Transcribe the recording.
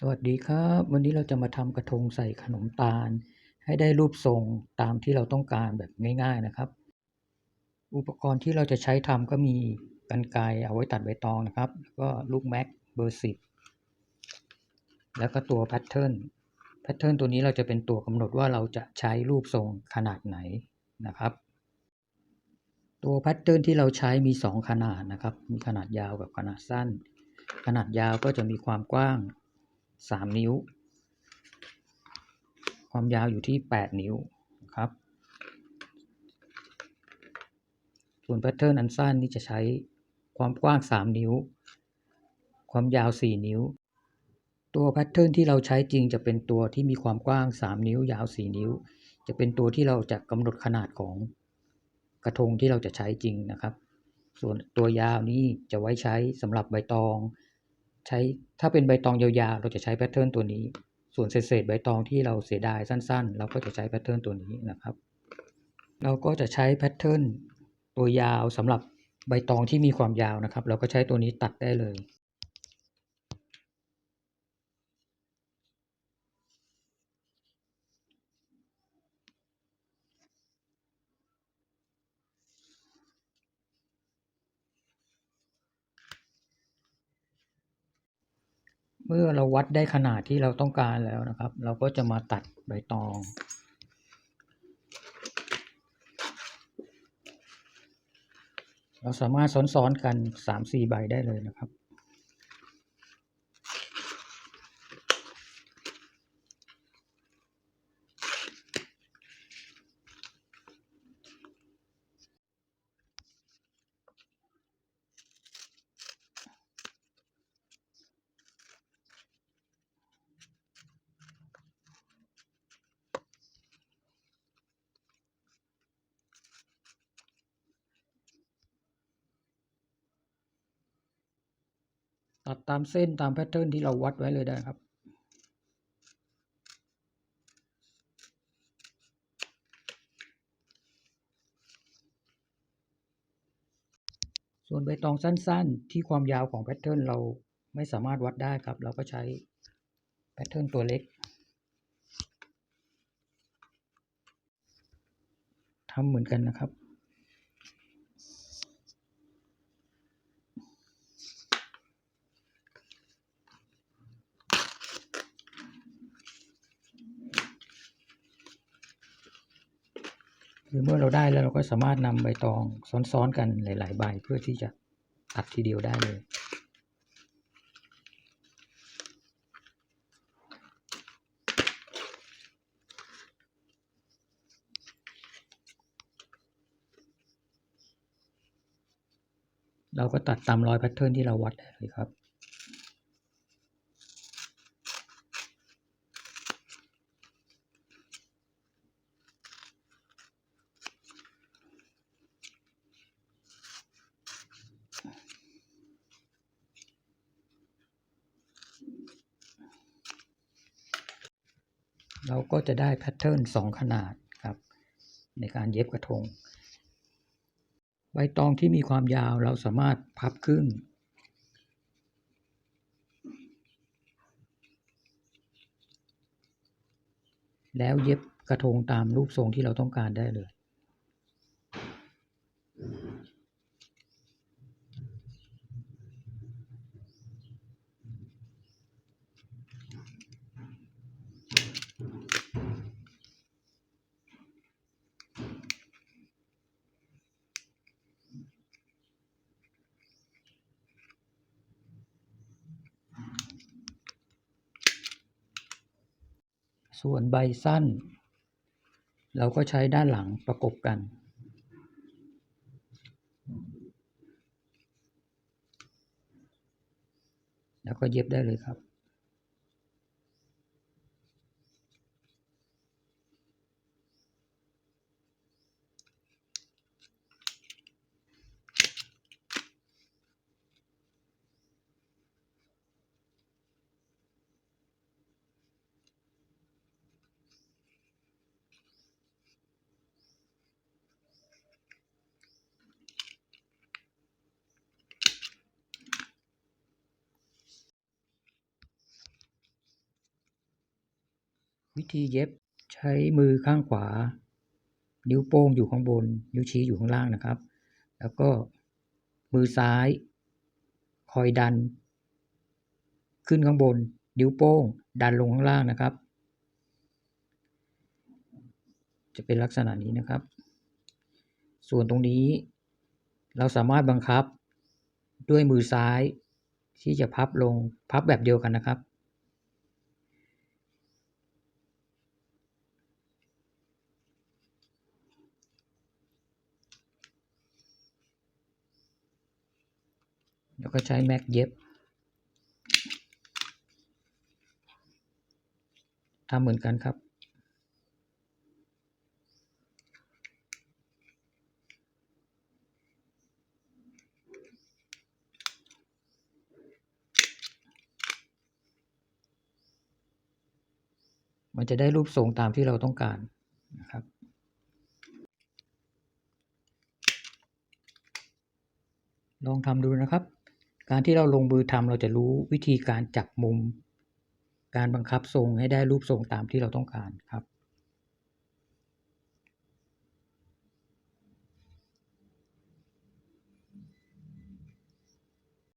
สวัสดีครับ วันนี้เราจะมาทำกระทงใส่ขนมตาล ให้ได้รูปทรงตามที่เราต้องการแบบง่าย ๆนะครับ อุปกรณ์ที่เราจะใช้ทำก็มีกรรไกรเอาไว้ตัดใบตองนะครับ แล้วก็ลูกแม็กเบอร์10แล้วก็ตัวแพทเทิร์นแพทเทิร์นตัวนี้เราจะเป็นตัวกำหนดว่าเราจะใช้รูปทรงขนาดไหนนะครับ ตัวแพทเทิร์นที่เราใช้มี 2 ขนาดนะครับ มีขนาดยาวกับขนาดสั้น ขนาดยาวก็จะมีความกว้าง 3นิ้ว ความยาวอยู่ที่8นิ้วครับ ส่วนแพทเทิร์นอันสั้นนี่จะใช้ความกว้าง3นิ้ว ความยาว4นิ้ว ตัวแพทเทิร์นที่เราใช้จริงจะเป็นตัวที่มีความกว้าง3นิ้ว ยาว4นิ้ว จะเป็นตัวที่เราจะกำหนดขนาดของกระทงที่เราจะใช้จริงนะครับ ส่วนตัวยาวนี่จะไว้ใช้สำหรับใบตอง ใช้ถ้าเป็นใบตองยาวๆ เราจะใช้แพทเทิร์นตัวนี้ ส่วนเศษใบตองที่เราเสียดายสั้นๆ เราก็จะใช้แพทเทิร์นตัวนี้นะครับ เราก็จะใช้แพทเทิร์นตัวยาวสำหรับใบตองที่มีความยาวนะครับ เราก็ใช้ตัวนี้ตัดได้เลย เมื่อเราวัดได้ขนาดที่เราต้องการแล้วนะครับ เราก็จะมาตัดใบตอง เราสามารถซ้อนๆกัน 3-4 ใบได้เลยนะครับ ตัดตามเส้นตามแพทเทิร์นที่เราวัดไว้เลยได้ครับ ส่วนใบตองสั้นๆ ที่ความยาวของแพทเทิร์นเราไม่สามารถวัดได้ครับ เราก็ใช้แพทเทิร์นตัวเล็กทำเหมือนกันนะครับ คือเมื่อเราได้แล้วเราก็สามารถนำใบตองซ้อนๆกันหลาย ๆ ใบเพื่อที่จะตัดทีเดียวได้เลย เราก็ตัดตามรอยแพทเทิร์นที่เราวัดได้เลยครับ เราก็จะได้แพทเทิร์นสองขนาดครับ ในการเย็บกระทง ใบตองที่มีความยาวเราสามารถพับครึ่งแล้วเย็บกระทงตามรูปทรงที่เราต้องการได้เลย ส่วนใบสั้น เราก็ใช้ด้านหลังประกบกัน แล้วก็เย็บได้เลยครับ วิธีเย็บใช้มือข้างขวา นิ้วโป้งอยู่ข้างบน นิ้วชี้อยู่ข้างล่างนะครับ แล้วก็มือซ้าย คอยดัน ขึ้นข้างบน นิ้วโป้ง ดันลงข้างล่างนะครับ จะเป็นลักษณะนี้นะครับ ส่วนตรงนี้ เราสามารถบังคับด้วยมือซ้ายที่จะพับลงพับแบบเดียวกันนะครับ แล้วก็ใช้แม็กเย็บทำเหมือนกันครับ มันจะได้รูปทรงตามที่เราต้องการนะครับลองทำดูนะครับ การที่เราลงมือทำเราจะรู้วิธีการจับมุม การบังคับทรงให้ได้รูปทรงตามที่เราต้องการครับ